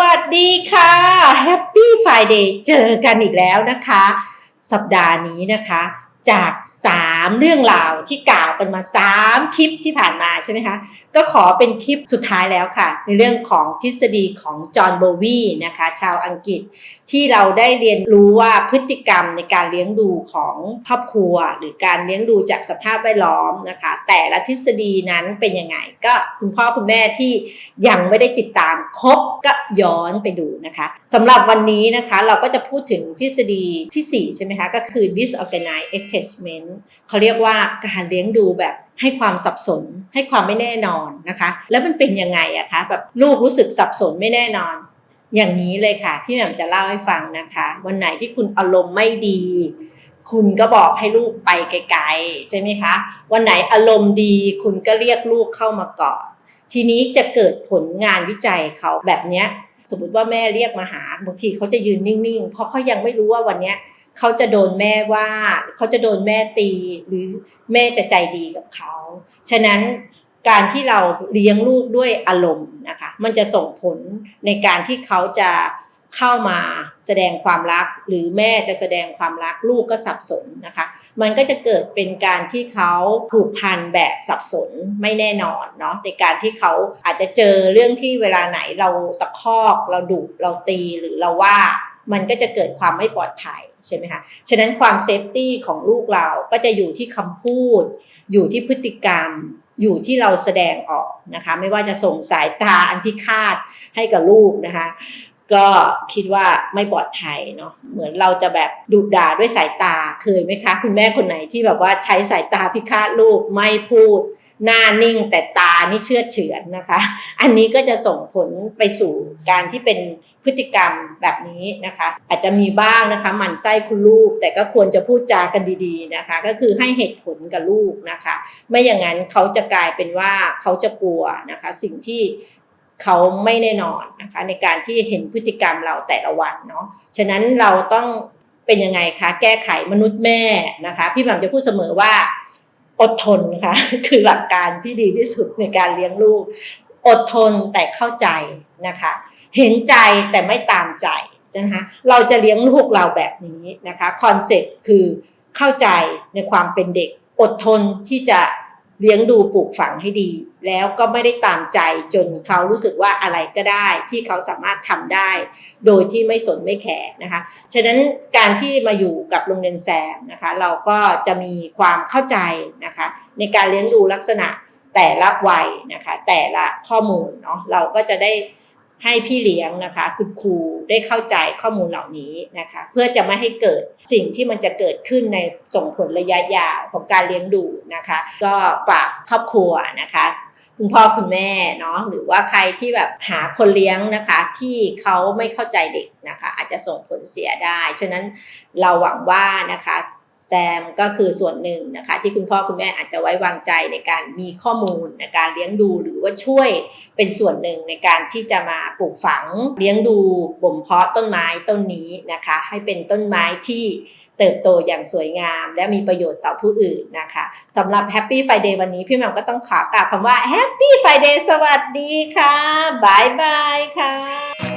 วัสดีค่ะ Happy Friday เจอกันอีกแล้วนะคะ สัปดาห์นี้นะคะ จาก3เรื่องราวที่กล่าวกันมา3คลิปที่ผ่านมาใช่ไหมคะ ก็ขอเป็นคลิปสุดท้ายแล้วค่ะ ในเรื่องของทฤษฎีของจอห์นโบวีนะคะ ชาวอังกฤษที่เราได้เรียนรู้ว่าพฤติกรรมในการเลี้ยงดูของครอบครัว หรือการเลี้ยงดูจากสภาพแวดล้อมนะคะ แต่ละทฤษฎีนั้นเป็นยังไง ก็คุณพ่อคุณแม่ที่ยังไม่ได้ติดตามครบก็ย้อนไปดูนะคะสำหรับวันนี้นะคะเราก็จะพูดถึงทฤษฎีทีสี่4 ใช่ไหมคะก็คือ disorganized attachment เขาเรียกว่าการเลี้ยงดูแบบให้ความสับสน ให้ความไม่แน่นอนนะคะ แล้วมันเป็นยังไงอะคะแบบลูกรู้สึกสับสนไม่แน่นอน อย่างนี้เลยค่ะ พี่แหม่มจะเล่าให้ฟังนะคะ วันไหนที่คุณอารมณ์ไม่ดี คุณก็บอกให้ลูกไปไกลๆใช่ไหมคะ วันไหนอารมณ์ดี คุณก็เรียกลูกเข้ามากอดทีนี้จะเกิดผลงานวิจัยเขาแบบเนี้ยสมมติว่าแม่เรียกมาหาบางทีเขาจะยืนนิ่งๆ เพราะเขายังไม่รู้ว่าวันเนี้ย เขาจะโดนแม่ว่า เขาจะโดนแม่ตีหรือแม่จะใจดีกับเขา ฉะนั้นการที่เราเลี้ยงลูกด้วยอารมณ์นะคะ มันจะส่งผลในการที่เขาจะเข้ามาแสดงความรัก หรือแม่จะแสดงความรักลูกก็สับสนนะคะ มันก็จะเกิดเป็นการที่เขาผูกพันแบบสับสนไม่แน่นอนเนาะในการที่เขาอาจจะเจอเรื่องที่เวลาไหนเราตะคอกเราดุเราตีหรือเราว่า มันก็จะเกิดความไม่ปลอดภัยใช่ไหมคะ ฉะนั้นความเซฟตี้ของลูกเราก็จะอยู่ที่คำพูด อยู่ที่พฤติกรรม อยู่ที่เราแสดงออกนะคะ ไม่ว่าจะส่งสายตาอันพิฆาตให้กับลูกนะคะก็คิดว่าไม่ปลอดภัยเนาะเหมือนเราจะแบบดุด่าด้วยสายตาเคยไหมคะ คุณแม่คนไหนที่แบบว่าใช้สายตาพิฆาตลูกไม่พูด หน้านิ่งแต่ตานี่เชื่อเฉือนนะคะ อันนี้ก็จะส่งผลไปสู่การที่เป็นพฤติกรรมแบบนี้นะคะ อาจจะมีบ้างนะคะหมั่นไส้คุณลูก แต่ก็ควรจะพูดจากันดีๆนะคะ ก็คือให้เหตุผลกับลูกนะคะ ไม่อย่างนั้นเขาจะกลายเป็นว่าเขาจะกลัวนะคะ สิ่งที่เขาไม่แน่นอนนะคะ ในการที่เห็นพฤติกรรมเราแต่ละวันเนาะฉะนั้นเราต้องเป็นยังไงคะแก้ไขมนุษย์แม่นะคะ พี่หม่ำจะพูดเสมอว่า อดทนค่ะ คือหลักการที่ดีที่สุดในการเลี้ยงลูก อดทนแต่เข้าใจนะคะ เห็นใจแต่ไม่ตามใจนะคะเราจะเลี้ยงลูกเราแบบนี้นะคะคอนเซ็ปต์คือเข้าใจในความเป็นเด็ก อดทนที่จะ เลี้ยงดูปลูกฝังให้ดี แล้วก็ไม่ได้ตามใจจนเขารู้สึกว่าอะไรก็ได้ที่เขาสามารถทำได้ โดยที่ไม่สนไม่แคร์นะคะฉะนั้นการที่มาอยู่กับโรงเรียนแซมนะคะ เราก็จะมีความเข้าใจนะคะ ในการเลี้ยงดูลักษณะแต่ละวัยนะคะ แต่ละข้อมูลเนาะเราก็จะได้ ให้พี่เลี้ยงนะคะคุณครูได้เข้าใจข้อมูลเหล่านี้นะคะ เพื่อจะไม่ให้เกิดสิ่งที่มันจะเกิดขึ้นในส่งผลระยะยาวของการเลี้ยงดูนะคะ ก็ฝากครอบครัวนะคะคุณพ่อคุณแม่เนาะหรือว่าใครที่แบบหาคนเลี้ยงนะคะ ที่เขาไม่เข้าใจเด็กนะคะ อาจจะส่งผลเสียได้ ฉะนั้นเราหวังว่านะคะ แซมก็คือส่วนหนึ่งนะคะที่คุณพ่อคุณแม่อาจจะไว้วางใจในการมีข้อมูลในการเลี้ยงดูหรือว่าช่วยเป็นส่วนหนึ่งในการที่จะมาปลูกฝังเลี้ยงดูบ่มเพาะต้นไม้ต้นนี้นะคะ ให้เป็นต้นไม้ที่เติบโตอย่างสวยงามและมีประโยชน์ต่อผู้อื่นนะคะสำหรับ Happy Friday วันนี้พี่แม่มก็ต้องขอกล่าวคำว่า Happy Friday สวัสดีค่ะบายบายค่ะ